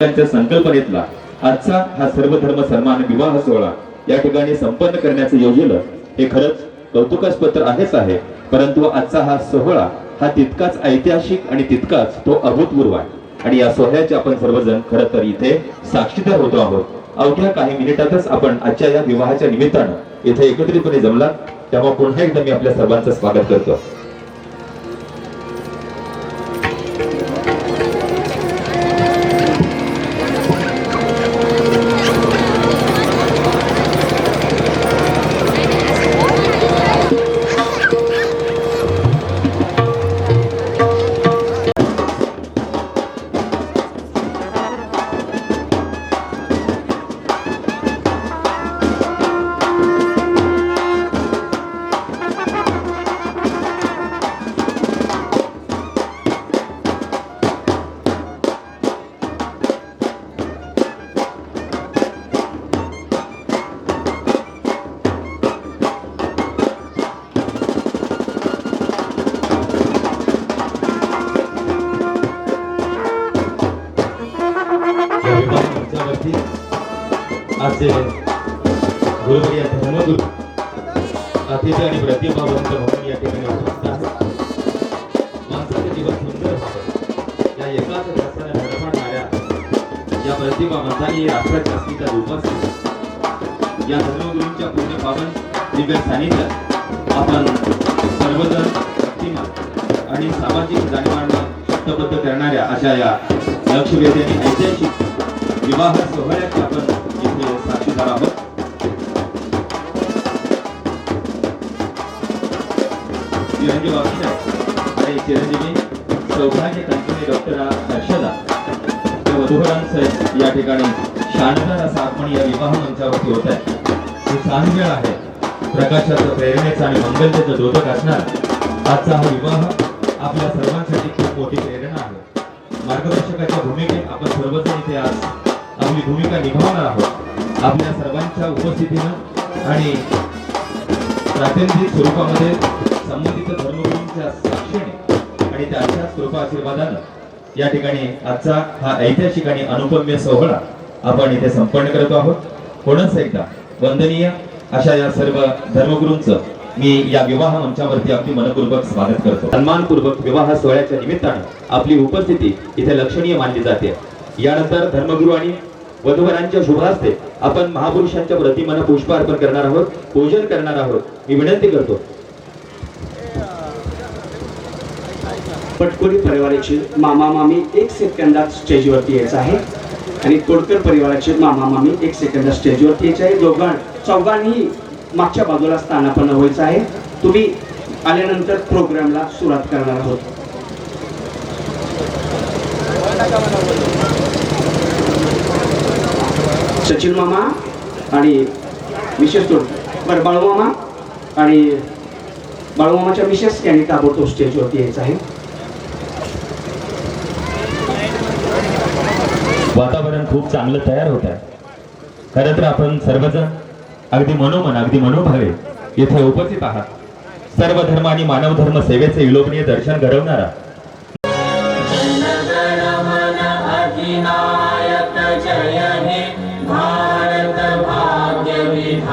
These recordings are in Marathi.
त्यांच्या संकल्पनेतला आजचा हा सर्व धर्म सन्मान विवाह सोहळा या ठिकाणी संपन्न करण्याचं योजलं हे खरंच कौतुकास्पत्र आहेच आहे. परंतु आजचा हा सोहळा हा तितकाच ऐतिहासिक आणि तितकाच तो अभूतपूर्व आहे. आणि या सोहळ्याचे आपण सर्वजण खरं तर इथे साक्षीदार होतो आहोत. अवघ्या काही मिनिटातच आपण आजच्या या विवाहाच्या निमित्तानं इथे एकत्रितपणे जमला तेव्हा पुन्हा एकदा मी आपल्या सर्वांचं स्वागत करतो. असे गुरुप्रिया धर्मगुरु अतिथी आणि प्रतिभावंत म्हणून या ठिकाणी उपस्थित आहेत. माणसाचे जीवन सुंदर व्हावं या एकाच ध्यासाने घडवणाऱ्या या प्रतिभावंतांनी राष्ट्राच्या अस्मिता जोपासली या धर्मगुरूंच्या पुण्य पावन दिव्य सानिध्यात आपण सर्वजण भक्तिमान आणि सामाजिक जाणीवांना शब्दबद्ध करणाऱ्या अशा या लक्षवेधी आणि ऐतिहासिक विवाह सोहळ्याचे आपण इथे आहोत चिरंजीव अक्षय आणि चिरंजीवी सौभाग्य कंपनी डॉक्टर हर्षदा या वधूवरांचं या ठिकाणी शानदार असा आपण या विवाह मंचावरती होत आहे. सानवेळ आहे. प्रकाशाचं प्रेरणेचा आणि मंगलतेचं द्योतक असणार. आजचा हा विवाह आपल्या सर्वांसाठी खूप मोठी प्रेरणा आहे. मार्गदर्शकाच्या भूमिकेत आपण सर्वजण इथे आज आपली भूमिका निभावणार आहोत. आपल्या सर्वांच्या उपस्थितीनं आणि प्रातिनिधिक स्वरूपामध्ये संबंधित धर्मगुरूंच्या साक्षीने आणि त्यांच्याच कृपा आशीर्वादानं या ठिकाणी आजचा हा ऐतिहासिक आणि अनुपम्य सोहळा आपण इथे संपन्न करतो आहोत. पुन्हा एकदा वंदनीय अशा या सर्व धर्मगुरूंचं मी या विवाह मंचावरती अगदी मनपूर्वक स्वागत करतो. सन्मानपूर्वक विवाह सोहळ्याच्या निमित्तानं आपली उपस्थिती इथे लक्षणीय मानली जाते. यानंतर धर्मगुरू आणि वधूवरांच्या शुभ आपण महापुरुषांच्या प्रतिमानं पुष्प अर्पण करणार आहोत पूजन करणार आहोत. मी विनंती करतो. पटकोरी परिवाराचे मामा मामी एक सेकंदात स्टेजवरती यायचं आहे. आणि तोडकर परिवाराचे मामा मामी एक सेकंदात स्टेजवरती यायचे आहे. दोघां चौघांनी मागच्या बाजूला स्थानापन्न व्हायचं आहे. तुम्ही आल्यानंतर प्रोग्रामला सुरुवात करणार आहोत. सचिन मामा आणि विशेष करून बरं बाळूमामा आणि बाळूमामाच्या मिसेस यांनी ताबडतोब स्टेजवरती यायचं आहे. वातावरण खूप चांगलं तयार होत आहे. खरं तर आपण सर्वजण अगदी मनोमन अगदी मनोभावे इथे उपस्थित आहात. सर्व धर्म आणि मानव धर्म सेवेचे विलोभनीय दर्शन घडवणारा अधिनायक जय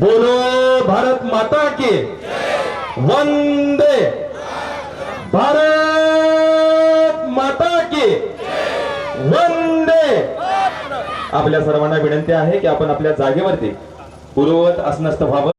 बोलो भारत माता की। वंदे भारत वंदे। आपल्या सर्वांना विनंती आहे की आपण आपल्या जागेवरती पूर्ववत असनस्त व्हावं.